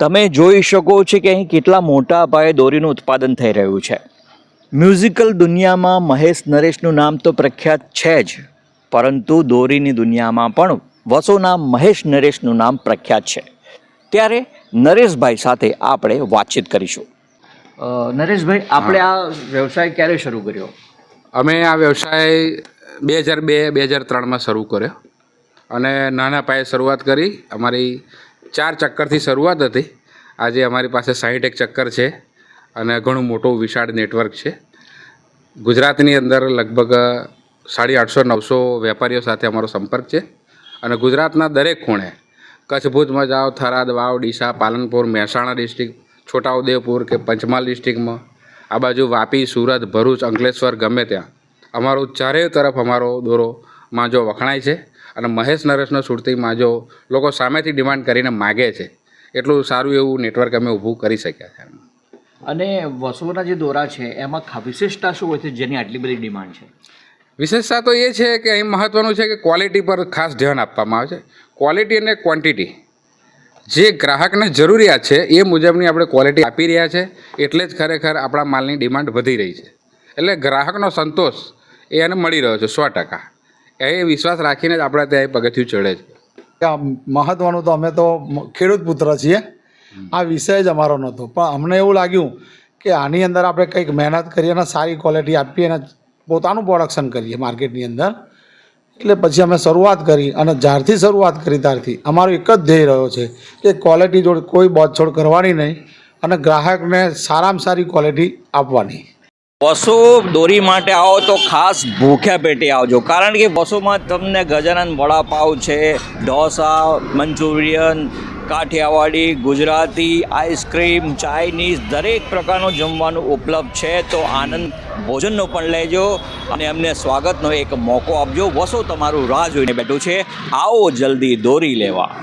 તમે જોઈ શકો છો કે અહીં કેટલા મોટા પાયે દોરીનું ઉત્પાદન થઈ રહ્યું છે. મ્યુઝિકલ દુનિયામાં મહેશ નરેશનું નામ તો પ્રખ્યાત છે જ પરંતુ દોરીની દુનિયામાં પણ વસોના મહેશ નરેશનું નામ પ્રખ્યાત છે. ત્યારે નરેશભાઈ સાથે આપણે વાતચીત કરીશું. નરેશભાઈ આપણે આ વ્યવસાય ક્યારે શરૂ કર્યો? અમે આ વ્યવસાય બે હજાર બે બે હજાર ત્રણમાં શરૂ કર્યો. અને નાના પાયે શરૂઆત કરી. અમારી ચાર ચક્કરથી શરૂઆત હતી. આજે અમારી પાસે સાહીઠ એક ચક્કર છે અને ઘણું મોટું વિશાળ નેટવર્ક છે. ગુજરાતની અંદર લગભગ સાડી આઠસો, નવસો વેપારીઓ સાથે અમારો સંપર્ક છે. અને ગુજરાતના દરેક ખૂણે કચ્છ ભુજમાં જાઓ થરાદ, વાવ, ડીસા, પાલનપુર, મહેસાણા ડિસ્ટ્રિક્ટ, છોટાઉદેપુર કે પંચમહાલ ડિસ્ટ્રિક્ટમાં, આ બાજુ વાપી, સુરત, ભરૂચ, અંકલેશ્વર ગમે ત્યાં. અમારો ચારેય તરફ અમારો દોરો માંજો વખણાય છે. અને મહેશ નરેશનો સુરતી માજો લોકો સામેથી ડિમાન્ડ કરીને માગે છે એટલું સારું એવું નેટવર્ક અમે ઊભું કરી શક્યા છે. અને વસોના જે દોરા છે એમાં વિશેષતા શું હોય છે જેની આટલી બધી ડિમાન્ડ છે? વિશેષતા તો એ છે કે અહીં મહત્ત્વનું છે કે ક્વોલિટી પર ખાસ ધ્યાન આપવામાં આવે છે. ક્વોલિટી અને ક્વોન્ટિટી. જે ગ્રાહકને જરૂરિયાત છે એ મુજબની આપણે ક્વોલિટી આપી રહ્યા છે એટલે જ ખરેખર આપણા માલની ડિમાન્ડ વધી રહી છે. એટલે ગ્રાહકનો સંતોષ એ એને મળી રહ્યો છે સો ટકા. એ વિશ્વાસ રાખીને જ આપણે ત્યાં એ પગથિયું ચડે છે. મહત્વનું તો અમે તો ખેડૂત પુત્ર છીએ. આ વિષય જ અમારો નહોતો. પણ અમને એવું લાગ્યું કે આની અંદર આપણે કંઈક મહેનત કરીએ અને સારી ક્વોલિટી આપીએ અને પોતાનું પ્રોડક્શન કરીએ માર્કેટની અંદર. એટલે પછી અમે શરૂઆત કરી અને જ્યારથી શરૂઆત કરી ત્યારથી અમારો એક જ ધ્યેય રહ્યો છે કે ક્વોલિટી જોડે કોઈ બોધછોડ કરવાની નહીં અને ગ્રાહકને સારામાં સારી ક્વોલિટી આપવાની. બસો દોરી માટે આવો તો ખાસ ભૂખ્યા પેટે આવજો. કારણ કે પશુમાં તમને ગજાનંદ વડાપાવ છે, dosa, manchurian, Kathiyawadi, Gujarati, ice cream, Chinese દરેક પ્રકારનું જમવાનું ઉપલબ્ધ છે. તો આનંદ ભોજનનો પણ લેજો અને એમને સ્વાગતનો એક મોકો આપજો. વસો તમારું રાહ જોઈને બેઠું છે. આવો જલ્દી દોરી લેવા.